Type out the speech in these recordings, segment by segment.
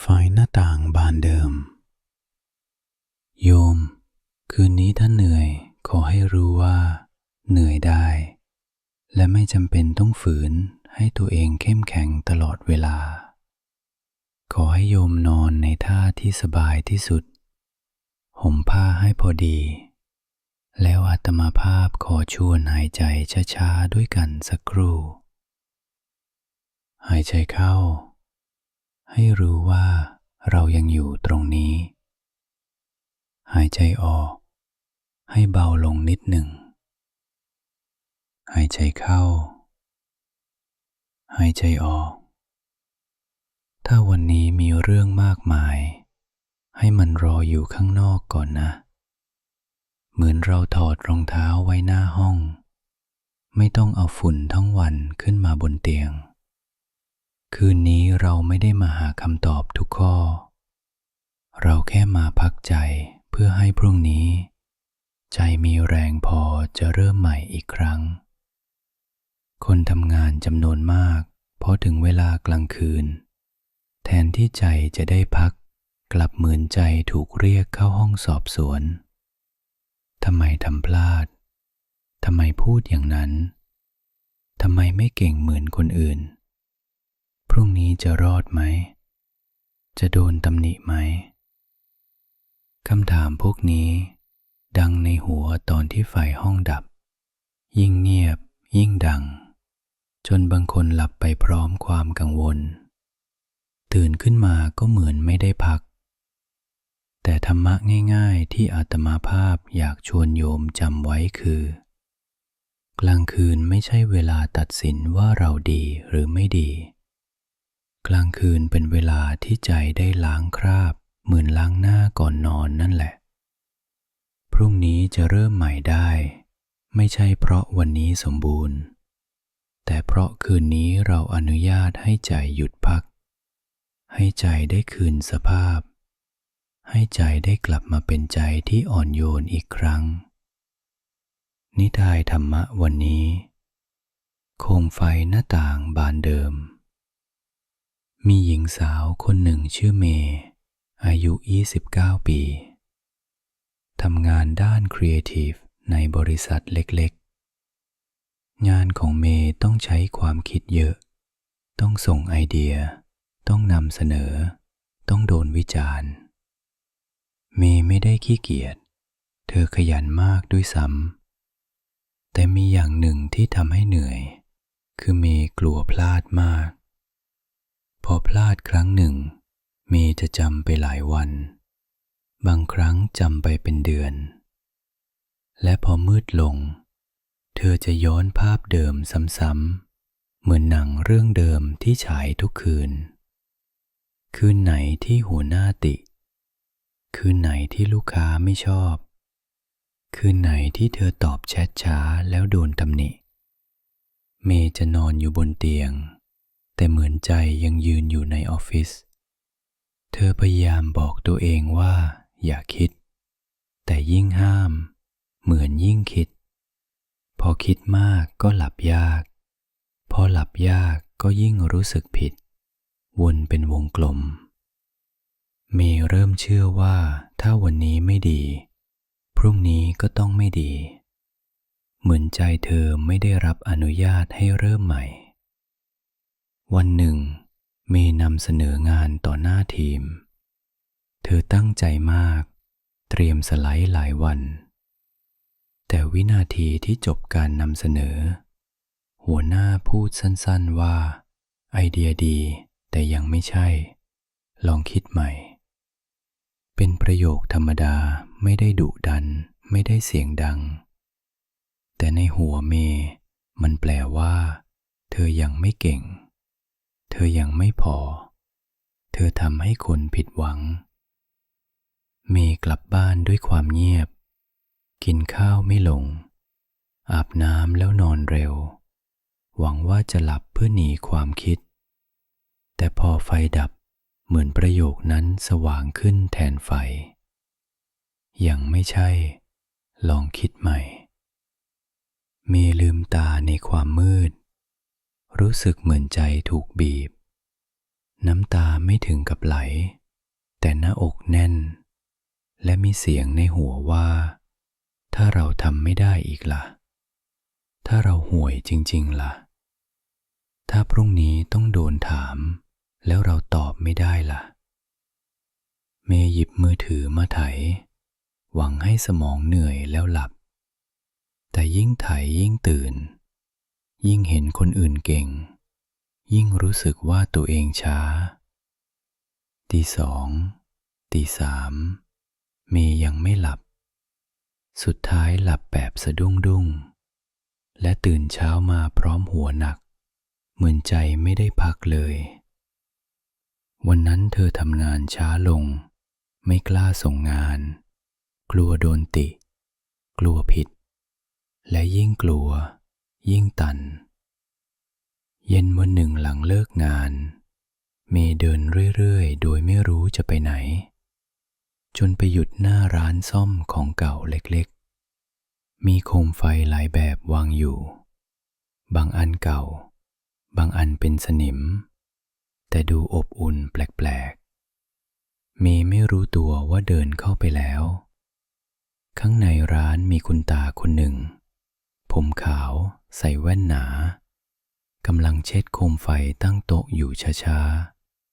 ไฟหน้าต่างบานเดิม โยม คืนนี้ถ้าเหนื่อยขอให้รู้ว่า เหนื่อยได้ และไม่จำเป็นต้องฝืนให้ตัวเองเข้มแข็งตลอดเวลา ขอให้โยมนอนในท่าที่สบายที่สุด ห่มผ้าให้พอดี แล้วอาตมาภาพขอชวนหายใจช้าๆด้วยกันสักครู่ หายใจเข้า ให้รู้ว่าเรายังอยู่ตรงนี้ หายใจออก ให้เบาลงนิดหนึ่ง หายใจเข้า หายใจออก ถ้าวันนี้มีเรื่องมากมาย ให้มันรออยู่ข้างนอกก่อนนะ เหมือนเราถอดรองเท้าไว้หน้าห้อง ไม่ต้องเอาฝุ่นทั้งวันขึ้นมาบนเตียง คืนนี้เราไม่ได้มาหาคำตอบทุกข้อ เราแค่มาพักใจเพื่อให้พรุ่งนี้ ใจมีแรงพอจะเริ่มใหม่อีกครั้ง คนทำงานจำนวนมากพอถึงเวลากลางคืน แทนที่ใจจะได้พัก กลับเหมือนใจถูกเรียกเข้าห้องสอบสวนทำไมทำพลาดทำไมพูดอย่างนั้นทำไมไม่เก่งเหมือนคนอื่น รุ่งนี้จะรอดไหม จะโดนตำหนิไหม คำถามพวกนี้ ดังในหัวตอนที่ไฟห้องดับ ยิ่งเงียบ ยิ่งดัง จนบางคนหลับไปพร้อมความกังวล ตื่นขึ้นมาก็เหมือนไม่ได้พัก แต่ธรรมะง่ายๆที่อาตมาภาพอยากชวนโยมจำไว้คือ กลางคืนไม่ใช่เวลาตัดสินว่าเราดีหรือไม่ดี กลางคืนเป็นเวลาที่ใจได้ล้างคราบ เหมือนล้างหน้าก่อนนอนนั่นแหละ พรุ่งนี้จะเริ่มใหม่ได้ ไม่ใช่เพราะวันนี้สมบูรณ์ แต่เพราะคืนนี้เราอนุญาตให้ใจหยุดพัก ให้ใจได้คืนสภาพ ให้ใจได้กลับมาเป็นใจที่อ่อนโยนอีกครั้ง นิทายธรรมะวันนี้ โคมไฟหน้าต่างบานเดิม มีหญิงสาวคนหนึ่งชื่อเมย์อายุ 29 ปี ทำงานด้านครีเอทีฟในบริษัทเล็กๆ งานของเมย์ต้องใช้ความคิดเยอะ ต้องส่งไอเดีย ต้องนำเสนอ ต้องโดนวิจารณ์ เมย์ไม่ได้ขี้เกียจ เธอขยันมากด้วยซ้ำ แต่มีอย่างหนึ่งที่ทำให้เหนื่อย คือเมย์กลัวพลาดมาก พอพลาดครั้งหนึ่ง เมจะจำไปหลายวัน บางครั้งจำไปเป็นเดือน และพอมืดลง เธอจะย้อนภาพเดิมซ้ำๆ เหมือนหนังเรื่องเดิมที่ฉายทุกคืน คืนไหนที่หัวหน้าติ คืนไหนที่ลูกค้าไม่ชอบ คืนไหนที่เธอตอบแชทช้าแล้วโดนตำหนิ เมจะนอนอยู่บนเตียง แต่เหมือนใจยังยืนอยู่ในออฟฟิศ เธอพยายามบอกตัวเองว่า อย่าคิด แต่ยิ่งห้าม เหมือนยิ่งคิด พอคิดมากก็หลับยาก พอหลับยากก็ยิ่งรู้สึกผิด วนเป็นวงกลม เมย์เริ่มเชื่อว่าถ้าวันนี้ไม่ดี พรุ่งนี้ก็ต้องไม่ดี เหมือนใจเธอไม่ได้รับอนุญาตให้เริ่มใหม่ วันหนึ่ง เมย์นำเสนองานต่อหน้าทีม เธอตั้งใจมาก เตรียมสไลด์หลายวัน แต่วินาทีที่จบการนำเสนอ หัวหน้าพูดสั้นๆว่า ไอเดียดี แต่ยังไม่ใช่ ลองคิดใหม่ เป็นประโยคธรรมดาไม่ได้ดุดัน ไม่ได้เสียงดัง แต่ในหัวเมย์มันแปลว่า เธอยังไม่เก่ง เธอยังไม่พอ เธอทำให้คนผิดหวัง เมย์กลับบ้านด้วยความเงียบ กินข้าวไม่ลง อาบน้ำแล้วนอนเร็ว หวังว่าจะหลับเพื่อหนีความคิด แต่พอไฟดับเหมือนประโยคนั้นสว่างขึ้นแทนไฟ ยังไม่ใช่ ลองคิดใหม่ เมย์ลืมตาในความมืด รู้สึกเหมือนใจถูกบีบ น้ำตาไม่ถึงกับไหล แต่หน้าอกแน่น และมีเสียงในหัวว่า ถ้าเราทำไม่ได้อีกล่ะ ถ้าเราห่วยจริง ๆล่ะ ถ้าพรุ่งนี้ต้องโดนถาม แล้วเราตอบไม่ได้ล่ะ เมย์หยิบมือถือมาไถ หวังให้สมองเหนื่อยแล้วหลับ แต่ยิ่งไถยิ่งตื่น ยิ่งเห็นคนอื่นเก่ง ยิ่งรู้สึกว่าตัวเองช้า ตีสองตีสามเมย์ยังไม่หลับ สุดท้ายหลับแบบสะดุ้งดุ้งและตื่นเช้ามาพร้อมหัวหนัก เหมือนใจไม่ได้พักเลย วันนั้นเธอทำงานช้าลง ไม่กล้าส่งงาน กลัวโดนติ กลัวผิด และยิ่งกลัว ยิ่งตัน เย็นวันหนึ่งหลังเลิกงาน เมย์เดินเรื่อยๆ โดยไม่รู้จะไปไหน จนไปหยุดหน้าร้านซ่อมของเก่าเล็กๆ มีโคมไฟหลายแบบวางอยู่ บางอันเก่า บางอันเป็นสนิม แต่ดูอบอุ่นแปลกๆ เมย์ไม่รู้ตัวว่าเดินเข้าไปแล้ว ข้างในร้านมีคุณตาคนหนึ่ง ผมขาวใส่แว่นหนากำลังเช็ดโคมไฟตั้งโต๊ะอยู่ช้า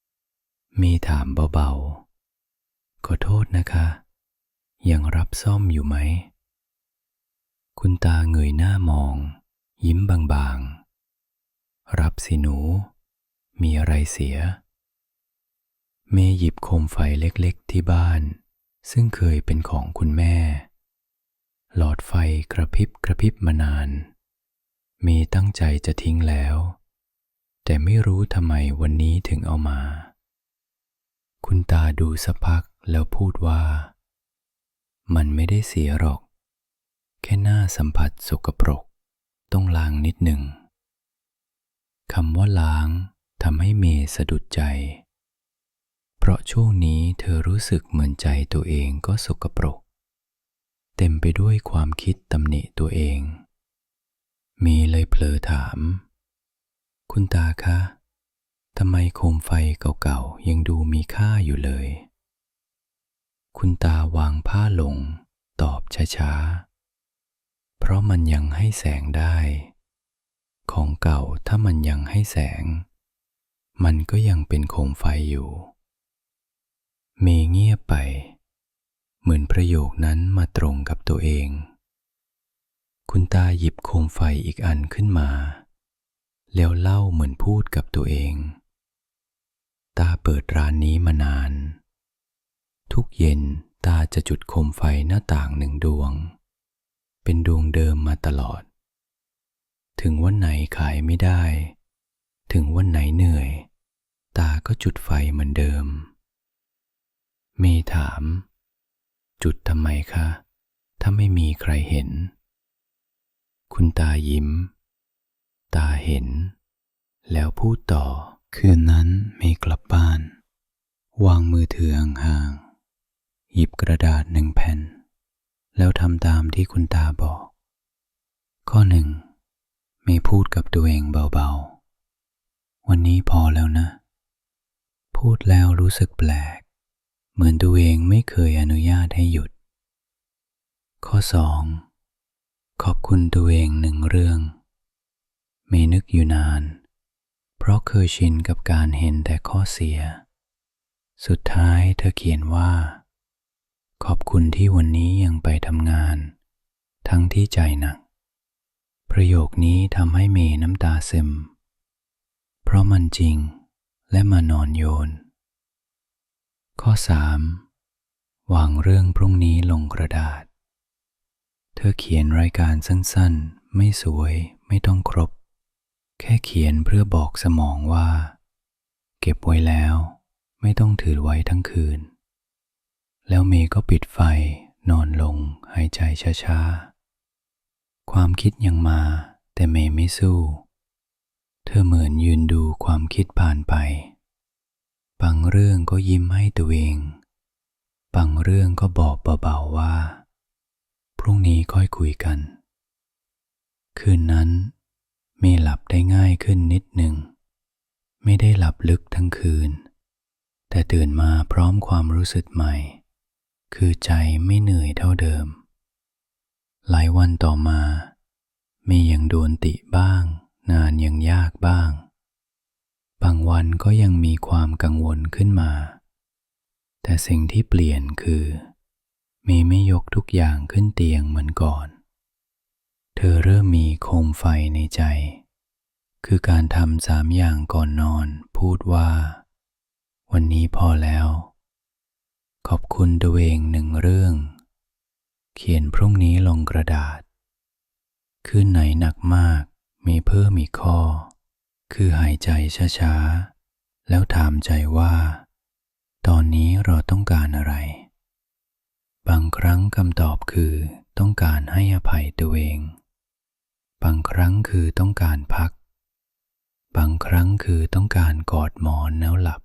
ๆ มีถามเบาๆ ขอโทษนะคะ ยังรับซ่อมอยู่ไหม คุณตาเงยหน้ามอง ยิ้มบางๆ รับสิหนู มีอะไรเสีย เมย์หยิบโคมไฟเล็กๆที่บ้าน ซึ่งเคยเป็นของคุณแม่ หลอดไฟกระพริบกระพริบมานานมย์ตั้งใจจะทิ้งแล้ว แต่ไม่รู้ทำไมวันนี้ถึงเอามา คุณตาดูสักพักแล้วพูดว่า มันไม่ได้เสียหรอก แค่หน้าสัมผัสสกปรก ต้องล้างนิดหนึ่งคำว่าล้างทำให้เมย์สะดุดใจ เพราะช่วงนี้เธอรู้สึกเหมือนใจตัวเองก็สกปรก เต็มไปด้วยความคิดตำหนิตัวเองมย์เลยเผลอถาม คุณตาคะทำไมโคมไฟเก่าๆยังดูมีค่าอยู่เลย คุณตาวางผ้าลง ตอบช้าๆ เพราะมันยังให้แสงได้ ของเก่าถ้ามันยังให้แสง มันก็ยังเป็นโคมไฟอยู่เมย์เงียบไป เหมือนประโยคนั้นมาตรงกับตัวเอง คุณตาหยิบโคมไฟอีกอันขึ้นมา แล้วเล่าเหมือนพูดกับตัวเอง ตาเปิดร้านนี้มานาน ทุกเย็นตาจะจุดโคมไฟหน้าต่างหนึ่งดวง เป็นดวงเดิมมาตลอด ถึงวันไหนขายไม่ได้ ถึงวันไหนเหนื่อย ตาก็จุดไฟเหมือนเดิม เมถาม จุดทำไมคะ ถ้าไม่มีใครเห็น คุณตายิ้ม ตาเห็น แล้วพูดต่อ คืนนั้นเมย์กลับบ้าน วางมือถือห่างๆหยิบกระดาษหนึ่งแผ่น แล้วทำตามที่คุณตาบอก ข้อหนึ่งเมย์พูดกับตัวเองเบาๆ วันนี้พอแล้วนะ พูดแล้วรู้สึกแปลก เหมือนตัวเองไม่เคยอนุญาตให้หยุด ข้อสองขอบคุณตัวเองหนึ่งเรื่องเมย์นึกอยู่นาน เพราะเคยชินกับการเห็นแต่ข้อเสีย สุดท้ายเธอเขียนว่า ขอบคุณที่วันนี้ยังไปทำงาน ทั้งที่ใจหนัก ประโยคนี้ทำให้เมย์น้ำตาซึม เพราะมันจริงและมานอนโยน ข้อสามวางเรื่องพรุ่งนี้ลงกระดาษ เธอเขียนรายการสั้นๆ ไม่สวยไม่ต้องครบ แค่เขียนเพื่อบอกสมองว่า เก็บไว้แล้ว ไม่ต้องถือไว้ทั้งคืน แล้วเมย์ก็ปิดไฟนอนลงหายใจช้าๆ ความคิดยังมาแต่เมย์ไม่สู้ เธอเหมือนยืนดูความคิดผ่านไป บางเรื่องก็ยิ้มให้ตัวเอง บางเรื่องก็บอกเบาๆว่า พรุ่งนี้ค่อยคุยกัน คืนนั้นเมย์หลับได้ง่ายขึ้นนิดหนึ่ง ไม่ได้หลับลึกทั้งคืน แต่ตื่นมาพร้อมความรู้สึกใหม่ คือใจไม่เหนื่อยเท่าเดิม หลายวันต่อมา มีย่างโดนติบ้าง นานยังยากบ้าง วันก็ยังมีความกังวลขึ้นมา แต่สิ่งที่เปลี่ยนคือ มีไม่ยกทุกอย่างขึ้นเตียงเหมือนก่อน เธอเริ่มมีโคมไฟในใจ คือการทำสามอย่างก่อนนอนพูดว่า วันนี้พอแล้ว ขอบคุณตัวเองหนึ่งเรื่อง เขียนพรุ่งนี้ลงกระดาษ คืนไหนหนักมากมีเพิ่มอีกข้อ คือหายใจช้าๆ แล้วถามใจว่า ตอนนี้เราต้องการอะไร บางครั้งคำตอบคือต้องการให้อภัยตัวเอง บางครั้งคือต้องการพัก บางครั้งคือต้องการกอดหมอนแล้วหลับ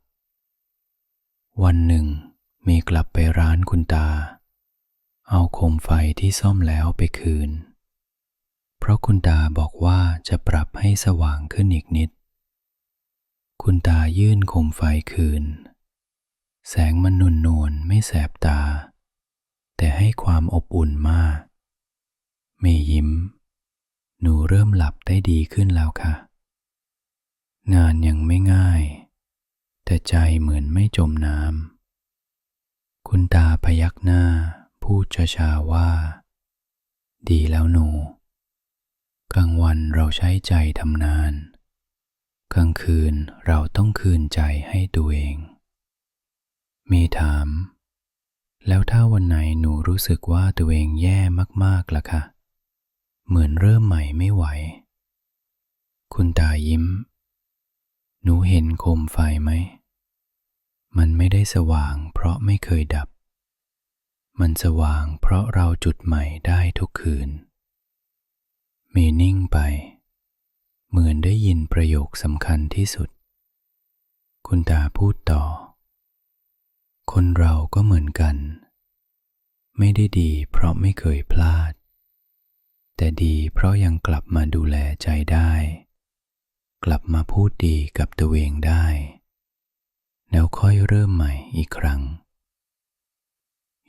วันหนึ่ง มีกลับไปร้านคุณตา เอาโคมไฟที่ซ่อมแล้วไปคืน ราะคุณตาบอกว่าจะปรับให้สว่างขึ้นอีกนิด คุณตายื่นโคมไฟคืน แสงมันนุนนวลไม่แสบตา แต่ให้ความอบอุ่นมาก เมย์ยิ้ม หนูเริ่มหลับได้ดีขึ้นแล้วค่ะ งานยังไม่ง่าย แต่ใจเหมือนไม่จมน้ำ คุณตาพยักหน้าพูดช้าๆว่า ดีแล้วหนู กลางวันเราใช้ใจทำงาน กลางคืนเราต้องคืนใจให้ตัวเอง มีถาม แล้วถ้าวันไหนหนูรู้สึกว่าตัวเองแย่มากๆล่ะคะ เหมือนเริ่มใหม่ไม่ไหว คุณตายิ้ม หนูเห็นโคมไฟไหม มันไม่ได้สว่างเพราะไม่เคยดับ มันสว่างเพราะเราจุดใหม่ได้ทุกคืน มีนิ่งไป เหมือนได้ยินประโยคสำคัญที่สุด คุณตาพูดต่อ คนเราก็เหมือนกัน ไม่ได้ดีเพราะไม่เคยพลาด แต่ดีเพราะยังกลับมาดูแลใจได้ กลับมาพูดดีกับตัวเองได้ แล้วค่อยเริ่มใหม่อีกครั้ง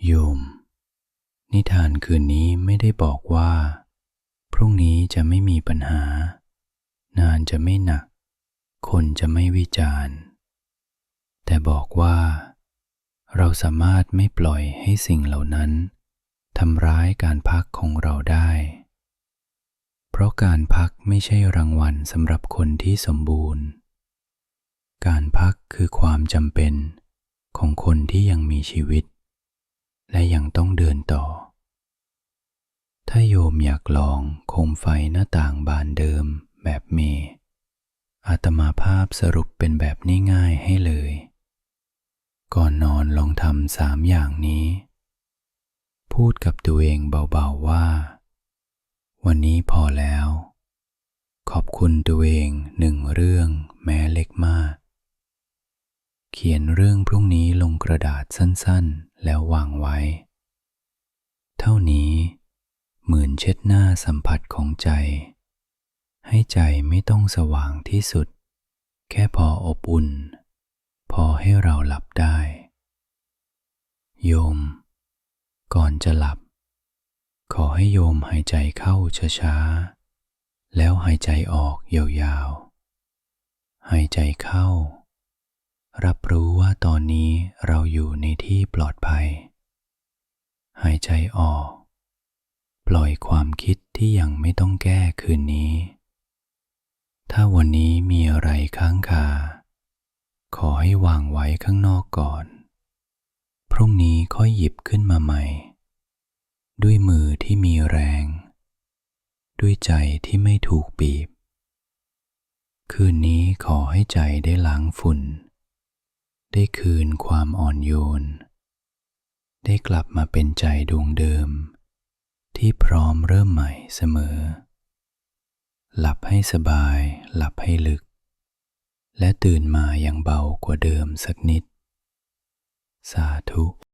โยม นิทานคืนนี้ไม่ได้บอกว่า รุ่งนี้จะไม่มีปัญหา งานจะไม่หนัก คนจะไม่วิจารณ์ แต่บอกว่า เราสามารถไม่ปล่อยให้สิ่งเหล่านั้นทำร้ายการพักของเราได้ เพราะการพักไม่ใช่รางวัลสำหรับคนที่สมบูรณ์ การพักคือความจำเป็นของคนที่ยังมีชีวิต และยังต้องเดินต่อ ถ้าโยมอยากลองโคมไฟหน้าต่างบานเดิมแบบเม อาตมาภาพสรุปเป็นแบบง่ายๆให้เลย ก่อนนอนลองทำสามอย่างนี้ พูดกับตัวเองเบาๆว่า วันนี้พอแล้ว ขอบคุณตัวเองหนึ่งเรื่องแม้เล็กมาก เขียนเรื่องพรุ่งนี้ลงกระดาษสั้นๆ แล้ววางไว้ เท่านี้ เหมือนเช็ดหน้าสัมผัสของใจ ให้ใจไม่ต้องสว่างที่สุด แค่พออบอุ่น พอให้เราหลับได้ โยม ก่อนจะหลับ ขอให้โยมหายใจเข้าช้าๆ แล้วหายใจออกยาวๆ หายใจเข้า รับรู้ว่าตอนนี้เราอยู่ในที่ปลอดภัย หายใจออก ปล่อยความคิดที่ยังไม่ต้องแก้คืนนี้ ถ้าวันนี้มีอะไรค้างคา ขอให้วางไว้ข้างนอกก่อน พรุ่งนี้ค่อยหยิบขึ้นมาใหม่ ด้วยมือที่มีแรง ด้วยใจที่ไม่ถูกบีบ คืนนี้ขอให้ใจได้ล้างฝุ่น ได้คืนความอ่อนโยน ได้กลับมาเป็นใจดวงเดิม ที่พร้อมเริ่มใหม่เสมอ หลับให้สบาย หลับให้ลึก และตื่นมาอย่างเบากว่าเดิมสักนิด สาธุ